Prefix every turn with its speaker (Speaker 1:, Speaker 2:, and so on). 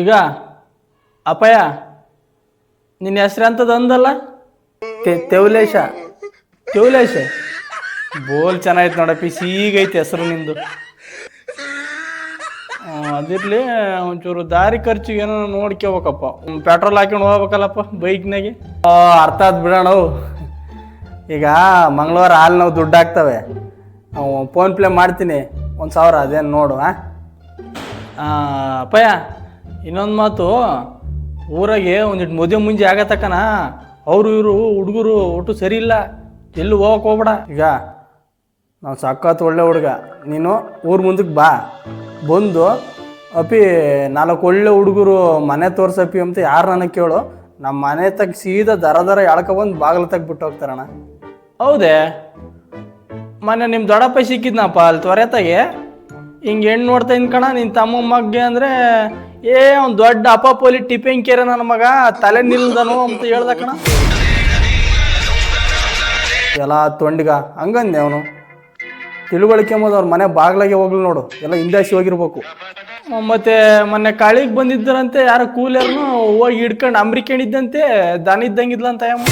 Speaker 1: ಈಗ ಅಪಾಯ ನಿನ್ನ ಹೆಸ್ರು ಅಂದಲ್ಲ ತೆವಲೇಶ. ತೆವಲೇಶ? ಬೋಲ್ ಚೆನ್ನಾಗಿತ್ತು ನೋಡಪ್ಪಿ ಸೀಗೈತೆ ಹೆಸರು ನಿಂದು. ಅದಿರ್ಲಿ ಒಂಚೂರು ದಾರಿ ಖರ್ಚು ಏನೋ ನೋಡ್ಕೋಬೇಕಪ್ಪ ಪೆಟ್ರೋಲ್ ಹಾಕೊಂಡು ಹೋಗ್ಬೇಕಲ್ಲಪ್ಪ ಬೈಕ್ನಾಗೆ. ಅರ್ಥ ಆದ್ ಬಿಡೋಣ. ಈಗ ಮಂಗಳವಾರ ಹಾಲು ನಾವು ದುಡ್ಡು ಹಾಕ್ತವೆ. ಫೋನ್ ಪ್ಲೇ ಮಾಡ್ತೀನಿ. ಒಂದು ಸಾವಿರ ಅದೇನು ನೋಡು ಹಾಂ ಅಪ್ಪಯ್ಯ ಇನ್ನೊಂದು ಮಾತು, ಊರಾಗೆ ಒಂದಿಟ್ಟು ಮದುವೆ ಮುಂಜೆ ಆಗತಕ್ಕನ ಅವರು ಇವರು ಹುಡುಗರು ಒಟ್ಟು ಸರಿ ಇಲ್ಲ, ಎಲ್ಲೂ ಹೋಗಕ್ಕೆ ಹೋಗ್ಬೇಡ. ಈಗ ನಾವು ಸಖತ್ ಒಳ್ಳೆ ಹುಡುಗ. ನೀನು ಊರ ಮುಂದಕ್ಕೆ ಬಾ. ಬಂದು ಅಪಿ ನಾಲ್ಕು ಒಳ್ಳೆ ಹುಡುಗರು ಮನೆ ತೋರ್ಸಪ್ಪಿ ಅಂತ ಯಾರು ನನಗೆ ಕೇಳು. ನಮ್ಮ ಮನೆ ತಗ ಸೀದಾ ದರ ದರ ಎಳ್ಕೊಬಂದು ಬಾಗಿಲು ತಗ ಬಿಟ್ಟು ಹೋಗ್ತಾರಣ್ಣ ಹೌದೇ? ಮೊನ್ನೆ ನಿಮ್ಮ ದೊಡ್ಡಪ್ಪ ಸಿಕ್ಕಿದ್ನಪ್ಪ ಅಲ್ಲಿ ತ್ವರೆತಾಗೆ ಹಿಂಗೆ ಹೆಣ್ಣು ನೋಡ್ತಾ ಕಣ ನಿನ್ನ ತಮ್ಮ ಮಗ್ಗೆ ಅಂದರೆ ಏ ಒಂದ್ ದೊಡ್ಡ ಅಪ್ಪ ಪೋಲಿ ಟಿಫಿನ್ ಕೇರ ನನ್ನ ಮಗ, ತಲೆ ನಿಲ್ದನು ಅಂತ ಹೇಳ್ದ ಕಣ. ಎಲ್ಲ ತೊಂಡಿಗ, ಹಂಗಂದೆ ಅವನು. ತಿಳುವಳಿಕೆ ಎಂಬುದು ಅವ್ರ ಮನೆ ಬಾಗ್ಲಾಗೆ ಹೋಗ್ಲಿ ನೋಡು, ಎಲ್ಲ ಹಿಂದಾಸಿ ಹೋಗಿರ್ಬೇಕು. ಮತ್ತೆ ಮೊನ್ನೆ ಕಾಳಿಗೆ ಬಂದಿದ್ದರಂತೆ, ಯಾರೋ ಕೂಲರ್ನು ಹೋಗಿ ಹಿಡ್ಕೊಂಡು ಅಂಬ್ರಿಕೊಂಡಿದ್ದಂತೆ ದನ ಅಂತ ಅಯ್ಯಮ್ಮ